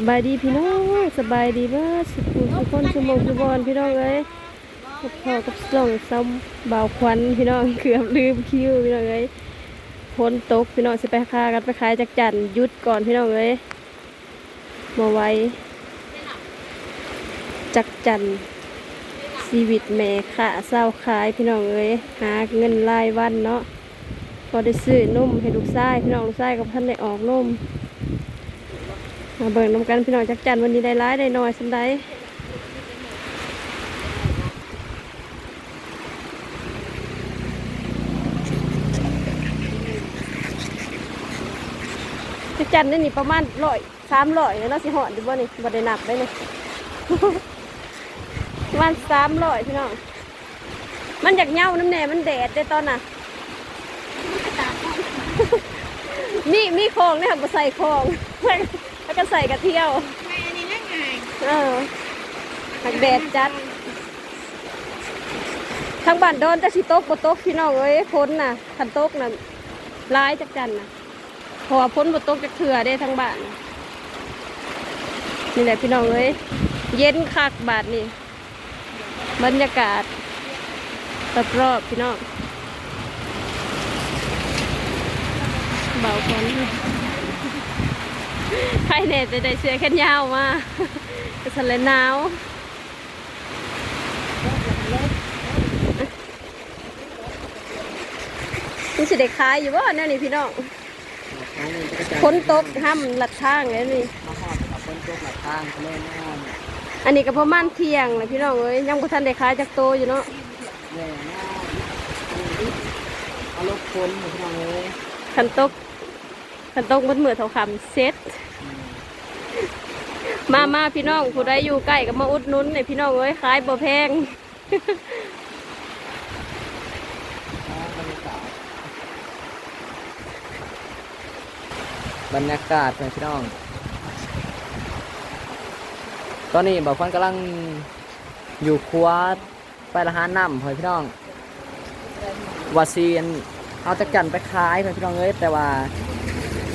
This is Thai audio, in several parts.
สบายดีพี่น้องสบายดีบ้อสุขุสุขคนสมองสุบอนพี่น้องเอ้ยพอกับส่องซ้ำบ่าวควันพี่น้องเกือบลืมคิวพี่น้องเอ้ยฝนตกพี่น้องสิไปค้ากันไปขายจักจันยุดก่อนพี่น้องเอ้ยมาไว้จักจันชีวิตแม่ขาเศร้าขายพี่น้องเอ้ยหาเงินรายวันเนาะพอได้ซื้อนุ่มให้ลูกชายพี่น้องลูกชายกับท่านได้ออกนุ่ม มาเบิ่งน้ำกันพี่น้องจักจันวันนี้ได้ร้ายได้น้อยสันใดจักจันนี่นี่ประมาณร้อยสามร้อยแล้วเนาะสิหอดดิบ่นี่บ่ได้นับได้นี่ประมาณสามร้อยพี่น้องมันอยากเหย้าน้ำแหน่มันแดดได้ตอนน่ะมีมีโครงเนี่ยค่ะมาใส่โครง แล้วก็ใส่กระเที่ยวไม่อันนี้นั่งไงเออหักแดดจัดทางบ้านโดนจะสิตกบ่ตกพี่น้องเอ้ยพ้นน่ะคันตกน่ะร้ายจักจันน่ะเพราะว่าพ้นบ่ตกจักเถื่อได้ทางบ้านน่ะนี่แหละพี่น้องเอ้ยเย็นคักบาดนี่บรรยากาศรอบๆพี่น้องเบาคน ใครเน็ตจะได้เสื้อแขนยาวมาก็สเลยหนาวนี่สิเด็กขายอยู่บ่เนี่ยนี่พี่น้องฝนตกห้ำหลัดทางเลยนี่มาหอดกับคนตัวหลักทางเขาเล่นแน่นอันนี้ก็ประมาณเที่ยงเลยพี่น้องเอ้ยยังบ่ทันได้ขายจากโตอยู่เนาะแย่แน่เอาลูกคนหมดที่น้องเลยคันตก คันตกมันเหมือเท่าคำเซ็ตมามาพี่น้องผู้ใดอยู่ใกล้ก็มาอุดนุนในพี่น้องเอ้ยขายบ่แพงบรรยากาศเลยพี่น้อง ตอนนี้บอกคนกำลังอยู่ครัวไปละหาน้ำเพื่อพี่น้องวาซีนเอาจักจันไปขายเพื่อพี่น้องเอ้ยแต่ว่า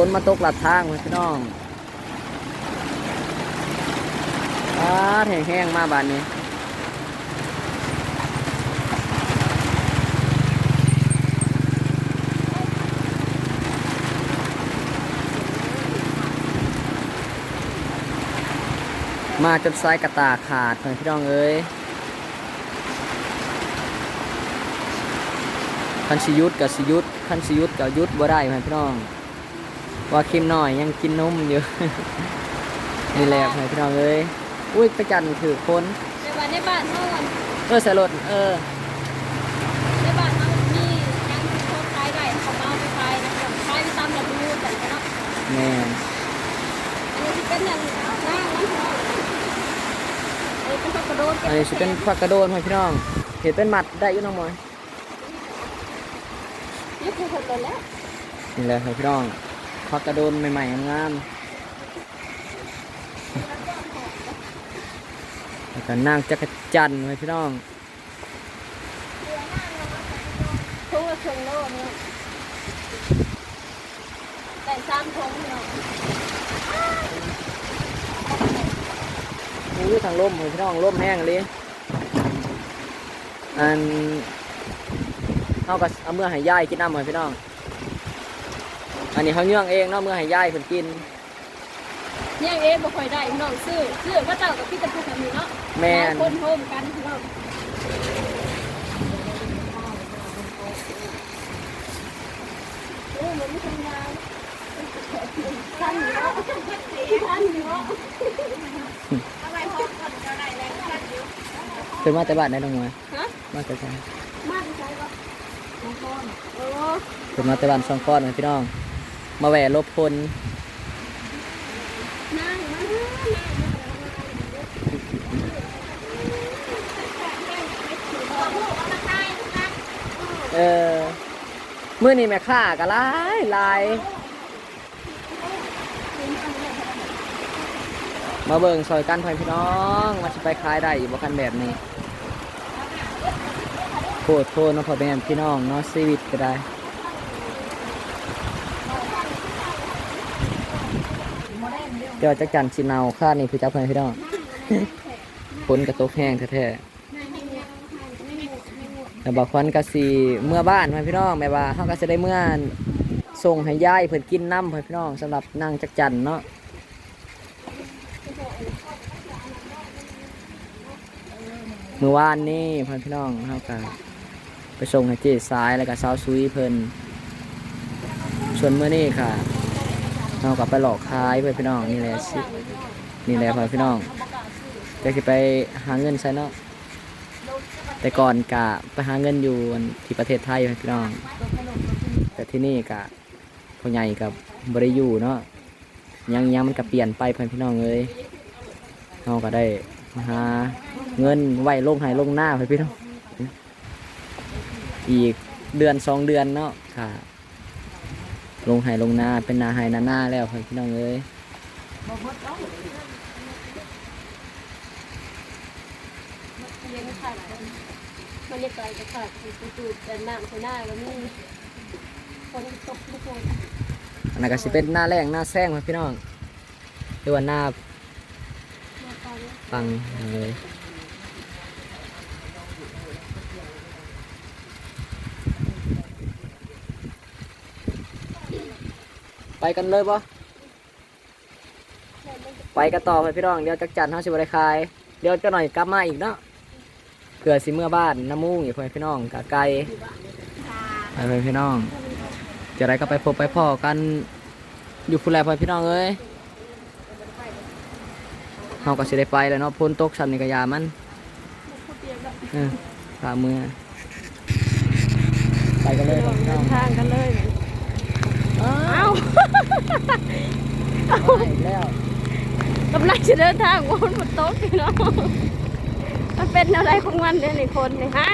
ฝนมาตกหลัดทางพี่น้องอาแห้งๆมาบานนี้มาจนไซกระตาขาดเพื่อนพี่น้องเอ้ยคันสิยุดกับสิยุดคันสิยุดกับยุดบ่ได้เพื่อนพี่น้อง ว่าคิมหน่อยยังกินนมอยู่ นี่แหละเพื่อนพี่น้องเอ้ยอุ้ยไปจันถือคนในบ้านในบ้านเฮาอะเออใส่รถเออในบ้านเฮามียังเขาขายได้เขามาเอาไปขายนะแบบขายไปตามระดูกันเนาะแม่นอันนี้สิเป็นอย่างหน้านะพี่น้องอันนี้เป็นข้าวกระโดดอันนี้สิเป็นผักกระโดนเพื่อนพี่น้องเห็นเป็นหมัดได้อยู่น้องมอยนี่คือคนตัวแล้วนี่แหละเพื่อนพี่น้อง ผักกระโดนใหม่ๆงามๆแล้วก็นางจักรจันทร์เพื่อนพี่น้องทุ่งละครึ่งโลเนี่ยแต่สามทงพี่น้องอู้ทางล่มเลยพี่น้องล่มแห้งเลยอันเอากับเอาเมื่อให้ย่ายกินน้ำเลยพี่น้อง อันนี้เขาเยื่องเองเนาะเมื่อให้ย่ายเพิ่นกินเนี่ยเอ๊ะบ่ค่อยได้พี่น้องซื้อซื้อพระเจ้ากับพี่ตะพูกันอยู่เนาะแม่นหลายคนโฮมกันพี่น้องโอ้มันไม่ทำงานสั้นอยู่เนาะสั้นอยู่เนาะเป็นมาแต่บ้านได้น้องมวยฮะมาแต่บ้านมาดีใจปะสองคนโอ้เป็นมาแต่บ้านสองก้อนเลยพี่น้อง มาแหวลบพลนั่งมาเออมื่อนี้แม่ค้าก็หลายหลาย มาเบิ่งซอยกันพ่อพี่น้องมาสิไปขายได้อยู่บ่คันแบบนี้โคตรโทษเนาะพ่อแม่พี่น้องเนาะชีวิตก็ได้ เดี๋ยวจักจันทร์สิเนาคาดนี่คือจับเพิ่นพี่น้องฝนกระตกแห้งแท้ๆแต่บอกควันก็สิเมื่อบ้านเพิ่นพี่น้องแม่ว่าเฮาก็สิได้เมื่อส่งให้ยายเพิ่นกินน้ำเพิ่นพี่น้องสำหรับนางจักจันเนาะเมื่อวานนี้เพิ่นพี่น้องเฮาก็ไปส่งให้เจ๊สายแล้วก็สาวซุยเพิ่นส่วนเมื่อนี้ค่ะ เฮาก็ไปหลอกขายเพิ่นพี่น้องนี่แหละสินี่แหละพิ่นพี่น้องก็คือไปหาเงินใช่เนาะแต่ก่อนกะไปหาเงินอยู่ที่ประเทศไทยพี่น้อง แต่ที่นี่กะพ่อใหญ่กับบริยูเนาะยังยังมันก็เปลี่ยนไปพ่อพี่น้องเลยเราก็ได้มาหาเงินไว้ลงหายลงหน้าพ่อพี่น้องอีกเดือนสองเดือนเนาะค่ะ ลงใหายลงหน้าเป็นนาใหายนาหน้าแล้วเพื่อนพี่น้องเลยเลี้ยงขาดมันยังไกลจะขาดจุดๆแต่น้ำใส่หน้าก็มีคนตกทุกคนอันนั้นก็สิเป็นหน้าแรงหน้าแซงเพื่อนพี่น้องหรือว่าหน้ามาฟังปังเลย กันเลยปะไปกันต่อไปพี่น้องเดี๋ยวจักจันทร์เขาสิบริคายเดี๋ยวจะหน่อยกลับมาอีกเนาะเผื่อสิเมื่อบ้านน้ำมูกอีกเพื่อนพี่น้องกะไกลไปเพื่อนพี่น้อง จะไรก็ไปพบไปพ่อกันอยู่ฟุแลเพื่อนพี่น้องเอ้ยเฮาก็สิได้ไปแล้วเนาะพ้นตกซ้ำนี่ก็ยามันเออตามือไปกันเลยครับพี่เดิน้องนทางกันเลยอ้าเอ้าวไป แล้วกำลังจะเดินทางวนบนโต๊ะพี่น้องมันเป็นอะไรของมันเนี่ยนี่คนนี่ฮะ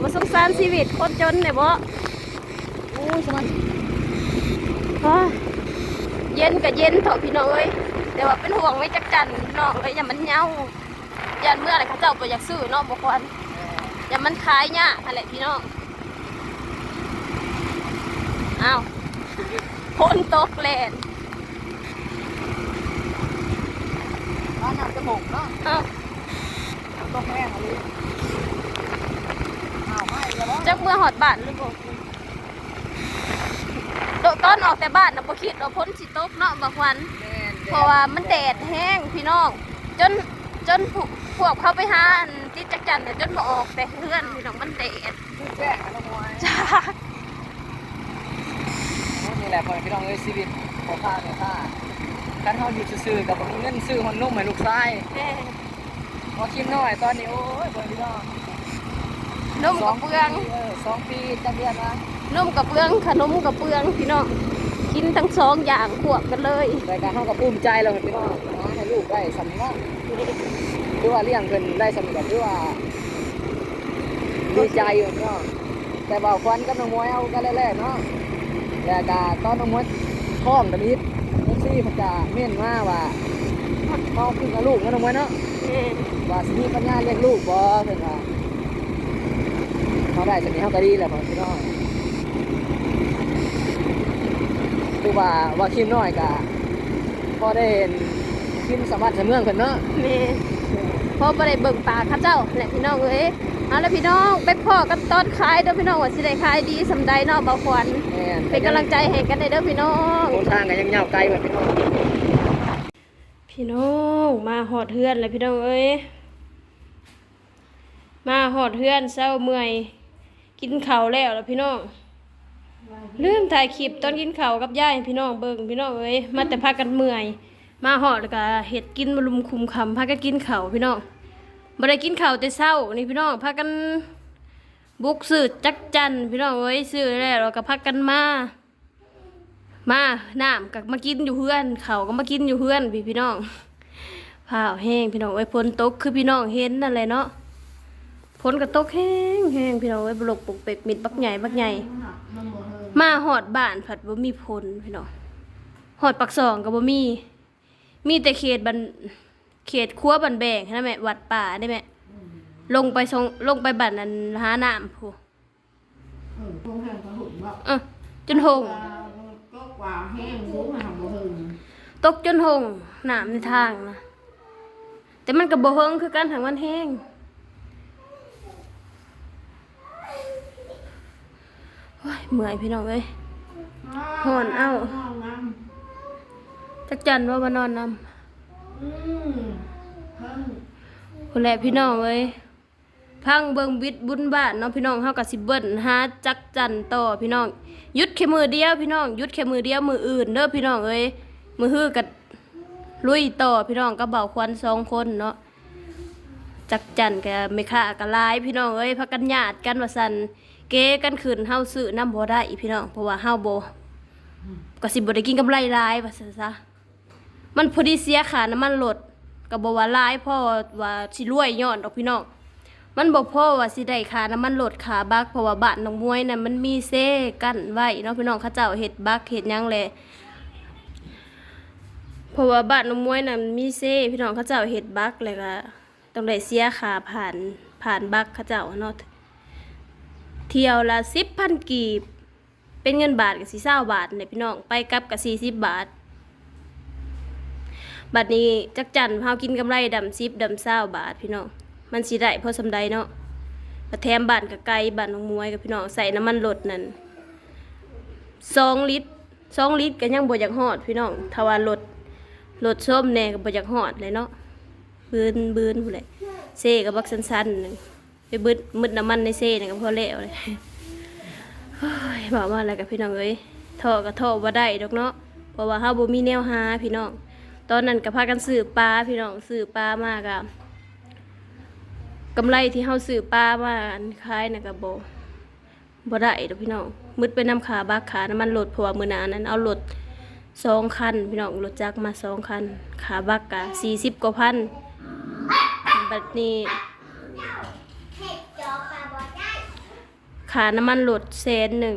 มาสงสารชีวิตคนจนเนี่ยบ่โอ้ยสมัยอ้าวเย็นกับเย็นเถอะพี่น้องเอ้ยแต่ว่าเป็นห่วงไม่จักจันน้องเลยอย่ามันเหงายันเมื่อไรเขาเจ้าไปอยากซื้อเนาะบ่ควรอย่ามันขายเนี่ยอะไรพี่น้องอ้าว นตกแลนร้านน้ำจมูกเนาะอ้าวน้ำตกแห้งอะไรอ้าวไม่แล้วเนาะจักเมื่อหอดบ้านหรือบ่โดตอนออกแต่บ้านนะบ่คิดว่าพ้นสิตกเนาะบ่ควัน แม่นเพราะว่ามันแดดแห้งพี่น้องจนจนพวกพวกเขาไปหาอันติดจักจันแต่จนบ่ออกแต่เพื่อนพี่น้องมันแดดชื่อแป้งกันละมวย จ้า นี่แหละพ่อพี่น้องเอ้ยชีวิตขอค่าเนี่ยค่าการเฮาอยู่ซื่อๆกับบ่มีเงินซื้อฮอนนุ่มให้ลูกชายแม่พอคิมน้อยตอนนี้โอ้ยพ่อพี่น้องนมกับเปลืองเออสองปีจะเรียนนะนมกับเปลืองขนมกับเปลืองพี่น้องกินทั้งสองอย่างควบกันเลยรายการเขากับภูมิใจแล้วพี่น้องหาให้ลูกได้สำเนาะหรือว่าเลี้ยงเพิ่นได้สำเร็จหรือว่าดีใจอยู่พี่น้องแต่ว่าควันกับน้องมวยเอากันแรกๆเนาะ แล้วก็ตอนน้องมวยท้องตะนิดเอฟซีเพิ่นจะเม่นมาว่าเมาขึ้นกับลูกเนาะน้องมวยเนาะว่าสิมีปัญญาเลี้ยงลูกบ่เพิ่นว่าเขาได้สำนี้เขาก็ดีแหละพี่น้องคือว่าว่าคิมน้อยก็พอได้เห็นคิมสามารถจะเมืองเพิ่นเนาะแม่พอบ่ได้เบิ่งปากเขาเจ้าแหละพี่น้องเอ้ยเอาละพี่น้องไปพ่อกันตอนขายเด้อพี่น้องว่าสิได้ขายดีสำใดเนาะบ่ควรแม่ นเป็นกำลังใจให้กันได้เด้อพี่น้องหนทางก็ยังยาวไกลแบบพี่น้องพี่น้องมาหอดเฮือนเลยพี่น้องเอ้ยมาหอดเฮือนเศร้าเมื่อย กินข้าวแล้วแล้วพี่น้องลืมถ่ายคลิปตอนกินข้าวกับยายให้พี่น้องเบิ่งพี่น้องเอ้ยมาแต่พากันเมื่อย มาหอดแล้วก็เห็ดกินมาลุมคุมคำพากันกินข้าวพี่น้องบ่ได้กินข้าวแต่เช้านี่พี่น้องพากัน บุกซื้อจักจันพี่น้องเอ้ยซื้อแล้วแล้วก็พากันมา มาน้ำกับมากินอยู่เพื่อนเขาก็มากินอยู่เพื่อนพี่พี่น้องผ้าแห้งพี่น้องไอ้ยฝนตกคือพี่น้องเห็นนั่นแหละเนาะฝนก็ตกแห้งแห้งพี่น้องไอ้ยบลกปุกเป็กมิดบักใหญ่บักใหญ่มาหอดบ้านผัดบ่มีฝนพี่น้องหอดปักซองก็บ่มี มีแต่เขตบันเขตครัวบันแบงนะแม่วัดป่าได้แม่ ลงไปทรงลงไปบันนั้นหาน้ำพูเออพวกแห้งก็หุ่นบอกเออจนหงก็กว่าแห้งรู้มาทำบ่หึงตกจนหงน้ำในทางนะแต่มันก็บ่เฮิงคือกันทางมันแห้งโอ้ยเมื่อยพี่น้องเอ้ยห่อนเอ้าห้องน้จักจันว่าบ่นอนนำำอืมเพิ่งคนแหละพี่น้องเอ้ย พังเบิงบิดบุญบ้านเนาะพี่น้องเฮาก็สิเบิ้นหาจักจันต่อพี่น้องยุดแค่มือเดียวพี่น้องยุดแค่มือเดียวมืออื่นเด้อพี่น้องเอ้ยมือฮื้อกับลุยต่อพี่น้องก็เบาควันสองคนเนาะจักจันก็ไม่ค่าก็หลายพี่น้องเอ้ยพักกันญาติกันว่าซั่นเกกันขึ้นเฮาซื้อน้ำบ่ได้พี่น้องเพราะว่าเฮาบ่ก็สิบ่ได้กินกำไรหลายว่าซั่นซะมันพอดีเสียค่าน้ำมันรถก็บอกว่าหลายพ่อว่าสิรวยย้อนดอกพี่น้อง มันบอกพ่อว่าสิได้ค่าน้ำมันลดขาบักเพราะว่าบ้านน้องมวยน่ะมันมีเซ่กั้นไว้เนาะพี่น้องเขาเจ้าเฮ็ดบักเฮ็ดยังแหละเพราะว่าบ้านน้องมวยน่ะมันมีเซ่พี่น้องเขาเจ้าเฮ็ดบักเลยก็ต้องได้เสียค่าผ่านผ่านบักเขาเจ้าเนาะเที่ยวละ10,000กีบ เป็นเงินบาทก็สิ20บาทเนี่ยพี่น้องไปกลับก็40บาทบัดนี้จักจันเฮากินกำไรดำซิบดำเศร้าบาทพี่น้อง มันสิได้พอสำใดเนาะกระแถมบ้านกับไกลบ้านน้องมวยกับพี่น้องใส่น้ำมันรถนั่นสองลิตรสองลิตรก็ยังบ่อยากฮอดพี่น้องถ้าว่ารถรถส้มแน่ก็บ่อยากฮอดเลยเนาะบืนบืนผู้ใดเซ่ก็บักสั้นๆนึงไปบึดมึดน้ำมันในเซ่นี่ก็พอแล้วเลยบอกว่าอะไรกับพี่น้องเอ้ยท่อก็ท่อบ่ได้ดอกเนาะเพราะว่าเฮาบ่มีแนวหาพี่น้อง ตอนนั้นก็พากันซื้อปลาพี่น้องซื้อปลามากอะ กำไรที่เฮาซื้อปลามาขายนะก็บ่บ่ได้ดอกพี่น้องมืดไปนำขาบักขาน้ำมันรถเพราะว่ามื้อหนานั้น เอารถสองคันพี่น้องรถจักรมาสองคัน ขาบักกะ40กว่าพันบัดนี้ขาน้ำมันรถแสนหนึ่ง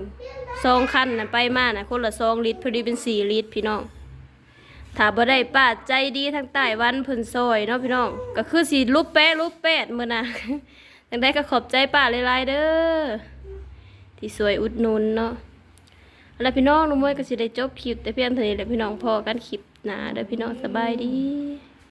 สองคันน่ะไปมาน่ะคนละสองลิตรพอดีเป็นสี่ลิตรพี่น้อง ถ้าบ่ได้ป้าใจดีทางใต้วันเพิ่นซอยเนาะพี่น้อง ก็คือสิรูปแปะรูปแปดมื้อน่ะจังได้ก็ขอบใจป้าหลายๆเด้อที่สวยอุดนุนเนาะแล้วพี่น้องน้องมวยก็สิได้จบคลิปแต่เพียงเท่านี้แหละพี่น้องพอกันคลิปหนาเด้อพี่น้องสบายดี